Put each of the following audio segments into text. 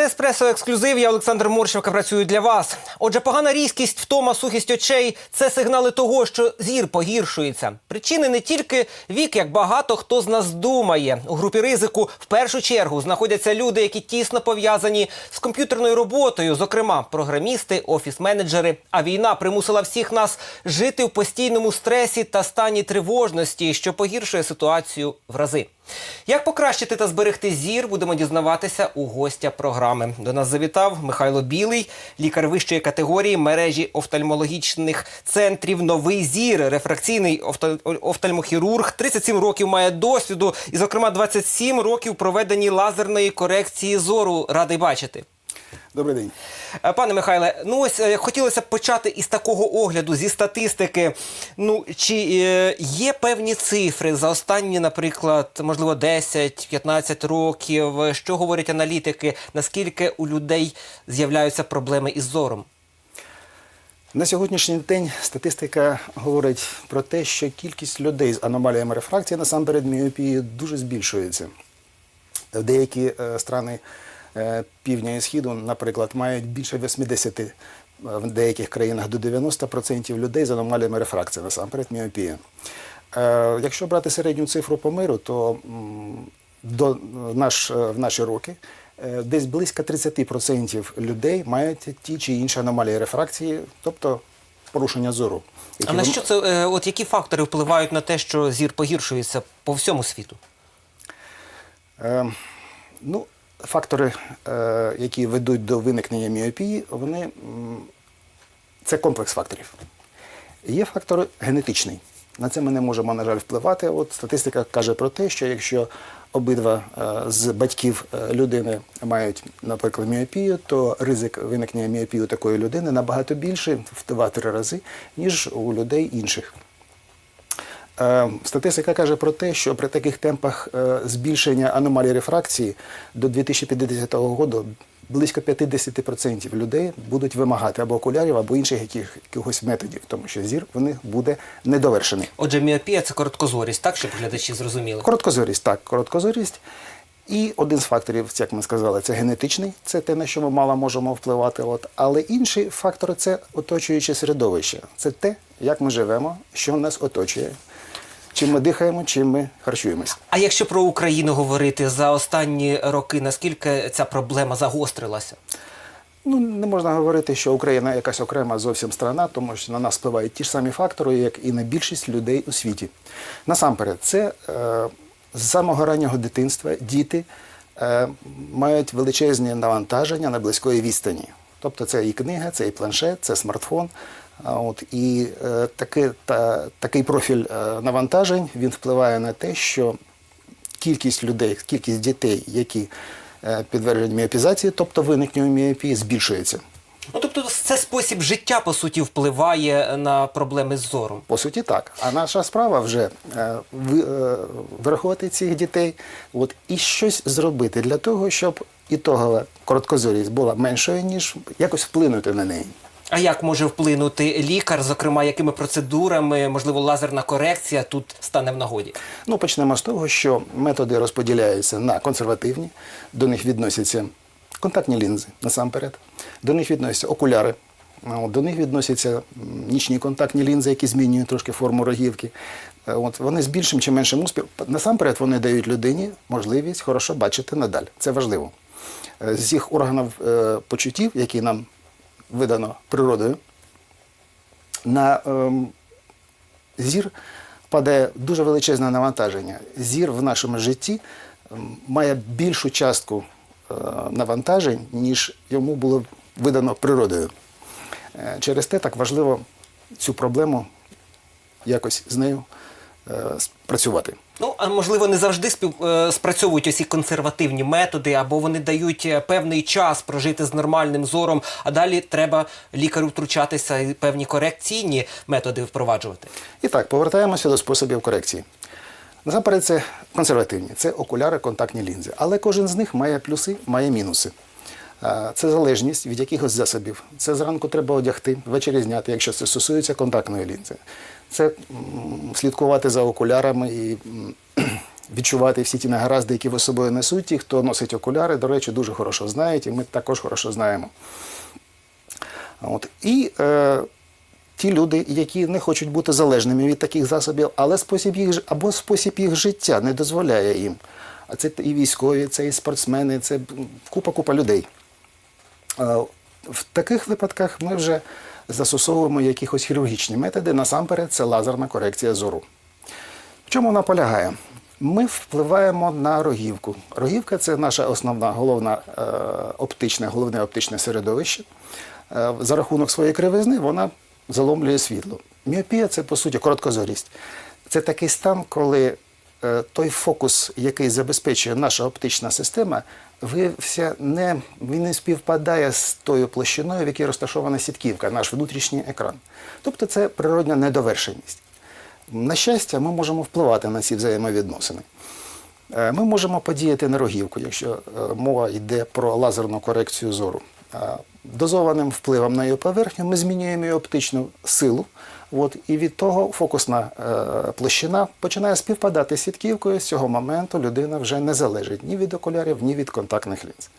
Це еспресо ексклюзив. Я Олександр Морщевка працюю для вас. Отже, погана різкість, втома, сухість очей це сигнали того, що зір погіршується. Причини не тільки вік, як багато хто з нас думає. У групі ризику в першу чергу знаходяться люди, які тісно пов'язані з комп'ютерною роботою, зокрема програмісти, офіс-менеджери. А війна примусила всіх нас жити в постійному стресі та стані тривожності, що погіршує ситуацію в рази. Як покращити та зберегти зір, будемо дізнаватися у гостя програми. До нас завітав Михайло Білий, лікар вищої категорії мережі офтальмологічних центрів Новий зір, рефракційний офтальмохірург. 37 років має досвіду, і, зокрема, 27 років проведені лазерної корекції зору. Радий бачити. Добрий день. Е, Пане Михайле, ну ось е, хотілося б почати із такого огляду, зі статистики. Ну чи е, є певні цифри за останні, наприклад, можливо, 10-15 років, що говорять аналітики, наскільки у людей з'являються проблеми із зором? На сьогоднішній день статистика говорить про те, що кількість людей з аномаліями рефракції насамперед міопії дуже збільшується. В деякі страни півдня і східу, наприклад, мають більше 80, е, в деяких країнах до 90% людей з аномаліями рефракції, насамперед міопія. Е, Якщо брати середню цифру по миру, то до, наш, е, в наші роки е, десь близько 30% людей мають ті чи інші аномалії рефракції, тобто порушення зору. які А на що це е, от які фактори впливають на те, що зір погіршується по всьому світу? Е, ну, фактори, е, які ведуть до виникнення міопії, вони це комплекс факторів. Є фактор генетичний. На це ми не можемо, на жаль, впливати. От статистика каже про те, що якщо обидва е, з батьків е, людини мають, наприклад, міопію, то ризик виникнення міопії у такої людини набагато більший в 2-3 рази, ніж у людей інших. Е, Статистика каже про те, що при таких темпах е, збільшення аномалій рефракції до 2050 року близько 50% людей будуть вимагати або окулярів, або інших яких, якихось методів, тому що зір в них буде недовершений. Отже, міопія це короткозорість, так щоб глядачі зрозуміли. Короткозорість, так, короткозорість. І один з факторів, як ми сказали, це генетичний, це те, на що ми мало можемо впливати. От. Але інший фактор це оточуюче середовище. Це те, як ми живемо, що нас оточує, чим ми дихаємо, чим ми харчуємось. А якщо про Україну говорити за останні роки, наскільки ця проблема загострилася? Ну, не можна говорити, що Україна якась окрема зовсім страна, тому що на нас впливають ті ж самі фактори, як і на більшість людей у світі. Насамперед, це е, з самого раннього дитинства діти е, мають величезні навантаження на близької відстані. Тобто це і книга, це і планшет, це смартфон. От, і е, таки, та, такий профіль е, навантажень він впливає на те, що кількість людей, кількість дітей, які е, підтверджують міопізації, тобто виникнення міопії, збільшується. Ну тобто, це спосіб життя по суті впливає на проблеми з зором. По суті, так. А наша справа вже е, е, врахувати цих дітей от, і щось зробити для того, щоб ітогова короткозорість була меншою, ніж якось вплинути на неї. А як може вплинути лікар, зокрема, якими процедурами, можливо, лазерна корекція тут стане в нагоді? Ну, почнемо з того, що методи розподіляються на консервативні, до них відносяться контактні лінзи насамперед, до них відносяться окуляри, до них відносяться нічні контактні лінзи, які змінюють трошки форму рогівки. Е, От, вони з більшим чи меншим успіхом. Насамперед вони дають людині можливість хорошо бачити надаль. Це важливо. Е, З їх органів е, почуттів, які нам видано природою, на ем, зір падає дуже величезне навантаження. Зір в нашому житті ем, має більшу частку е, навантажень, ніж йому було видано природою. Е, Через те так важливо цю проблему якось з нею е, спрацювати. Ну, а можливо, не завжди спів... е, спрацьовують усі консервативні методи, або вони дають е, певний час прожити з нормальним зором, а далі треба лікарю втручатися і певні корекційні методи впроваджувати. І так, повертаємося до способів корекції. Насамперед, це консервативні, це окуляри, контактні лінзи. Але кожен з них має плюси, має мінуси. Це залежність від якихось засобів. Це зранку треба одягти, ввечері зняти, якщо це стосується контактної лінзи. Це слідкувати за окулярами і відчувати всі ті негаразди, які ви собою несуть. Ті, хто носить окуляри, до речі, дуже хорошо знають, і ми також хорошо знаємо. От. І е, ті люди, які не хочуть бути залежними від таких засобів, але спосіб їх, або спосіб їх життя не дозволяє їм. А це і військові, це і спортсмени, це купа-купа людей. Е, В таких випадках ми вже застосовуємо якихось хірургічні методи. Насамперед, це лазерна корекція зору. В чому вона полягає? Ми впливаємо на рогівку. Рогівка це наша основна головна е, оптичне, головне оптичне середовище. Е, за рахунок своєї кривизни вона заломлює світло. Міопія це по суті короткозорість. Це такий стан, коли той фокус, який забезпечує наша оптична система, виявився не, він не співпадає з тою площиною, в якій розташована сітківка, наш внутрішній екран. Тобто це природня недовершеність. На щастя, ми можемо впливати на ці взаємовідносини. Е, Ми можемо подіяти на рогівку, якщо е, мова йде про лазерну корекцію зору. Е, Дозованим впливом на її поверхню ми змінюємо її оптичну силу, от, і від того фокусна е, площина починає співпадати з сітківкою. З цього моменту людина вже не залежить ні від окулярів, ні від контактних лінз.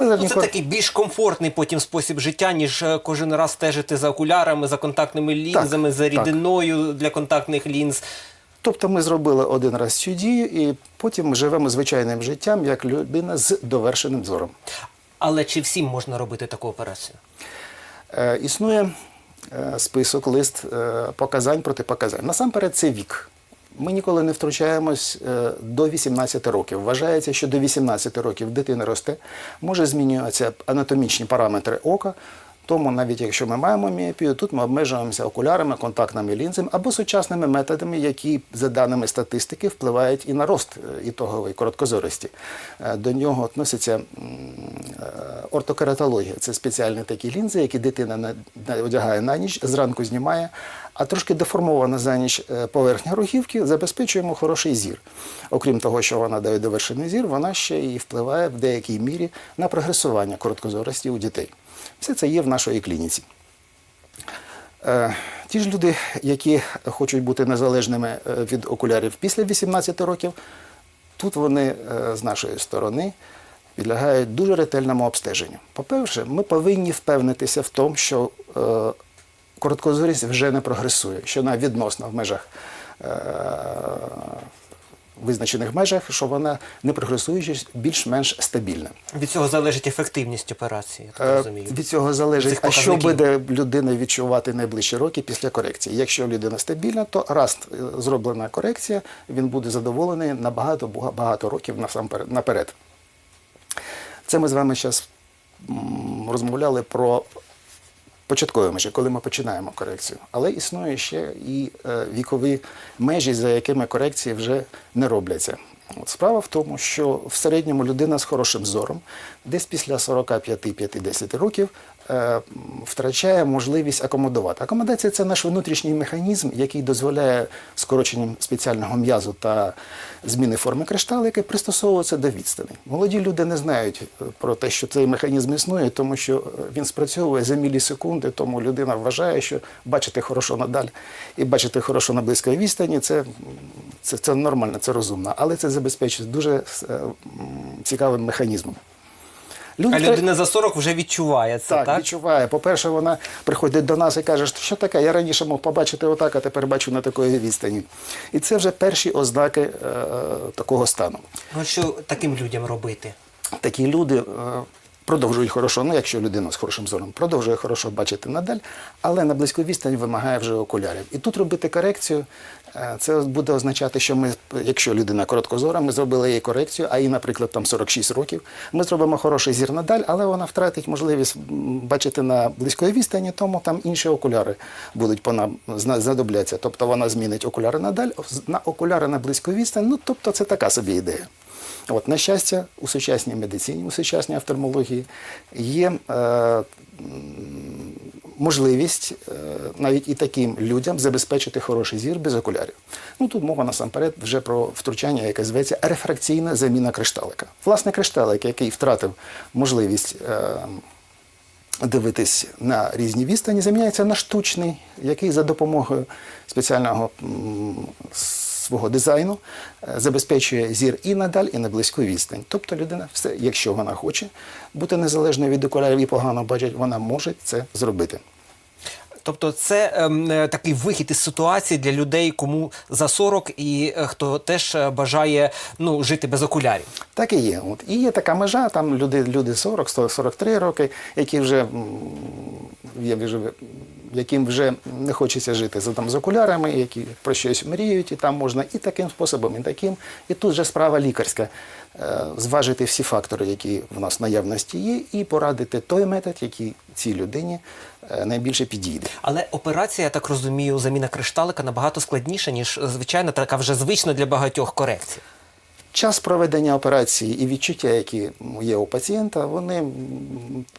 Ну, це такий більш комфортний потім спосіб життя, ніж е, кожен раз стежити за окулярами, за контактними лінзами, за так. рідиною для контактних лінз. Тобто ми зробили один раз цю дію, і потім живемо звичайним життям, як людина з довершеним зором. Але чи всім можна робити таку операцію? Е, існує список, лист е, показань протипоказань. Насамперед, це вік. Ми ніколи не втручаємось е, до 18 років. Вважається, що до 18 років дитина росте, може змінюватися анатомічні параметри ока. Тому навіть якщо ми маємо міопію, тут ми обмежуємося окулярами, контактними лінзами або сучасними методами, які за даними статистики впливають і на рост е, ітогової короткозорості. Е, До нього е, ортокератологія. Це спеціальні такі лінзи, які дитина на- на- одягає на ніч, зранку знімає, а трошки деформована за ніч е, поверхня рогівки забезпечує йому хороший зір. Окрім того, що вона дає довершений зір, вона ще і впливає в деякій мірі на прогресування короткозорості у дітей. Все це є в нашій клініці. Е, Ті ж люди, які хочуть бути незалежними е, від окулярів після 18 років, тут вони з нашої сторони підлягають дуже ретельному обстеженню. По-перше, ми повинні впевнитися в тому, що е, короткозорість вже не прогресує, що вона відносно в межах. е, Визначених межах, що вона не прогресуючи, більш-менш стабільна. Від цього залежить ефективність операції, я Е, так розумію. Від цього залежить, Цих а що буде людина відчувати найближчі роки після корекції. Якщо людина стабільна, то раз е, зроблена корекція, він буде задоволений на багато багато років насамперед наперед. Це ми з вами зараз розмовляли про початкові межі, коли ми починаємо корекцію. Але існує ще і е, вікові межі, за якими корекції вже не робляться. От справа в тому, що в середньому людина з хорошим зором, десь після 45-50 років, втрачає можливість акомодувати. Акомодація це наш внутрішній механізм, який дозволяє скороченням спеціального м'язу та зміни форми кришталики пристосовуватися до відстаней. Молоді люди не знають е, про те, що цей механізм існує, тому що е, він спрацьовує за мілісекунди, тому людина вважає, що бачити хорошо надаль і бачити хорошо на близькій відстані це, це, це нормально, це розумно. Але це забезпечує дуже е, цікавим механізмом. Люди А людина за 40 вже відчуває це, так, так? відчуває. По-перше, вона приходить до нас і каже, що таке, я раніше мог побачити отак, а тепер бачу на такої відстані. І це вже перші ознаки е, такого стану. Ну що таким людям робити? Такі люди продовжують хорошо, ну якщо людина з хорошим зором, продовжує хорошо бачити надаль, але на близьку відстань вимагає вже окулярів. І тут робити корекцію, е, це буде означати, що ми, якщо людина короткозора, ми зробили їй корекцію, а їй, наприклад, там 46 років, ми зробимо хороший зір надаль, але вона втратить можливість бачити на близької відстані, тому там інші окуляри будуть по нам знадобляться. Тобто вона змінить окуляри надаль, на окуляри на близьку відстань. Ну тобто це така собі ідея. От, на щастя, у сучасній медицині, у сучасній офтальмології є е, можливість е, навіть і таким людям забезпечити хороший зір без окулярів. Ну тут мова насамперед вже про втручання, яке зветься рефракційна заміна кришталика. Власне, кришталик, який втратив можливість. Е, дивитись на різні відстані, заміняється на штучний, який за допомогою спеціального свого дизайну е, забезпечує зір і на даль, і на близьку відстань. Тобто людина, все, якщо вона хоче бути незалежною від окулярів і погано бачить, вона може це зробити. Тобто, це ем, е, такий вихід із ситуації для людей, кому за 40 і е, хто теж е, бажає ну, жити без окулярів. Так і є. От. І є така межа, там люди, люди 40, 43 роки, які вже, є вже яким вже не хочеться жити за, там, з окулярами, які про щось мріють, і там можна і таким способом, і таким. І тут же справа лікарська. Е, Зважити всі фактори, які в нас наявності є, і порадити той метод, який цій людині е, найбільше підійде. Але операція, я так розумію, заміна кришталика набагато складніша, ніж е, звичайно, така вже звична для багатьох корекцій. Час проведення операції і відчуття, які є у пацієнта, вони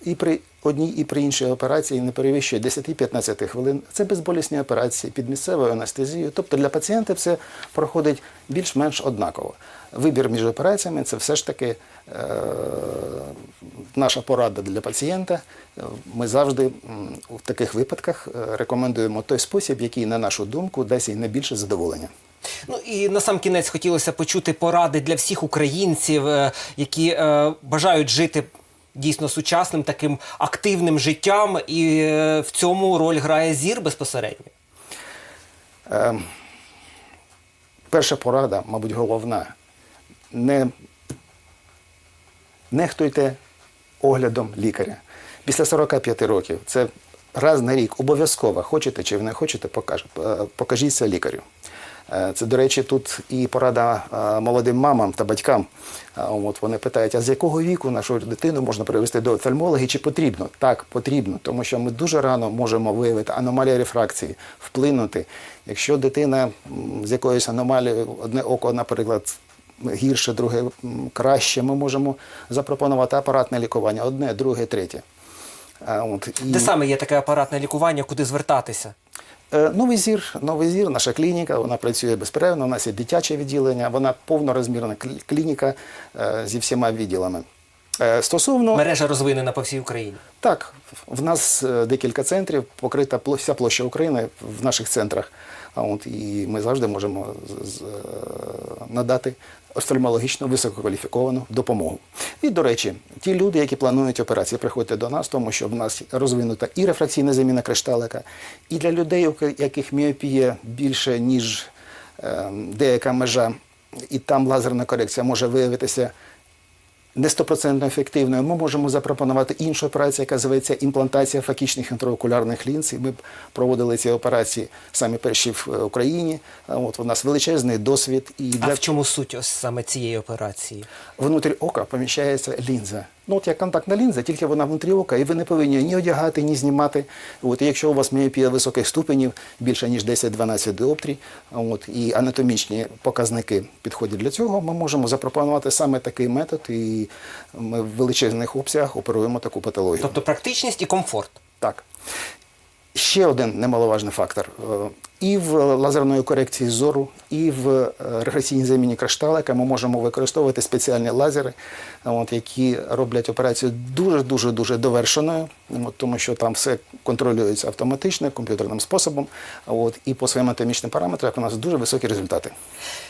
і при одній, і при іншій операції не перевищує 10-15 хвилин. Це безболісні операції під місцевою анестезією. Тобто для пацієнта все проходить більш-менш однаково. Вибір між операціями це все ж таки е, наша порада для пацієнта. Ми завжди в таких випадках е, рекомендуємо той спосіб, який, на нашу думку, дасть їй найбільше задоволення. Ну і на сам кінець хотілося почути поради для всіх українців, е, які е, бажають жити. Дійсно сучасним таким активним життям, і е, в цьому роль грає зір безпосередньо. Е, перша порада, мабуть, головна. Не нехтуйте оглядом лікаря. Після 45 років це раз на рік обов'язково, хочете чи не хочете, покажіться лікарю. Е, Це, до речі, тут і порада е, молодим мамам та батькам. От вони питають, а з якого віку нашу дитину можна привести до офтальмолога, і чи потрібно? Так, потрібно, тому що ми дуже рано можемо виявити аномалії рефракції, вплинути. Якщо дитина з якоюсь аномалією, одне око, наприклад, гірше, друге краще, ми можемо запропонувати апаратне лікування, одне, друге, третє. От, і... Де саме є таке апаратне лікування, куди звертатися? Е, Новий зір, новий зір, наша клініка, вона працює безперервно. У нас є дитяче відділення, вона повнорозмірна клі- клініка е, зі всіма відділами. Е, Стосовно Мережа розвинена по всій Україні. так, в нас е, декілька центрів, покрита вся площа України в наших центрах. А от і ми завжди можемо е, надати офтальмологічно висококваліфіковану допомогу. І, до речі, ті люди, які планують операції, приходьте до нас, тому що в нас розвинута і рефракційна заміна кришталика, і для людей, у яких міопія більше, ніж е, деяка межа, і там лазерна корекція може виявитися не стопроцентно ефективною, ми можемо запропонувати іншу операцію, яка зветься імплантація факічних інтраокулярних лінз. Ми проводили ці операції самі перші в е, Україні. От у нас величезний досвід і А в чому суть ось саме цієї операції? внутрі ока поміщається лінза. Ну, от як контактна лінза, тільки вона внутрі ока, і ви не повинні ні одягати, ні знімати. От, і якщо у вас міопія високих ступенів, більше ніж 10-12 діоптрій, от, і анатомічні показники підходять для цього, ми можемо запропонувати саме такий метод, і ми в величезних обсягах оперуємо таку патологію. Тобто практичність і комфорт. Так. Ще один немаловажний фактор. І в лазерної корекції зору, і в е, регресійній заміні кришталика ми можемо використовувати спеціальні лазери, от, які роблять операцію дуже-дуже дуже довершеною, от, тому що там все контролюється автоматично, комп'ютерним способом. От, і по своїм анатомічним параметрам у нас дуже високі результати.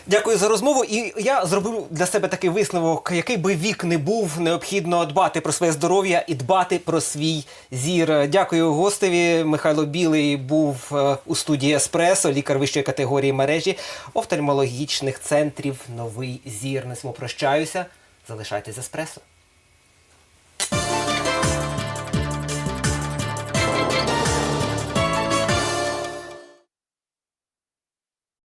Дякую за розмову. І я зробив для себе такий висновок, який би вік не був, необхідно дбати про своє здоров'я і дбати про свій зір. Дякую гостеві. Михайло Білий був е, у студії Еспресо, лікар вищої категорії мережі офтальмологічних центрів Новий Зір. Не цьому прощаюся. Залишайтесь з еспресо.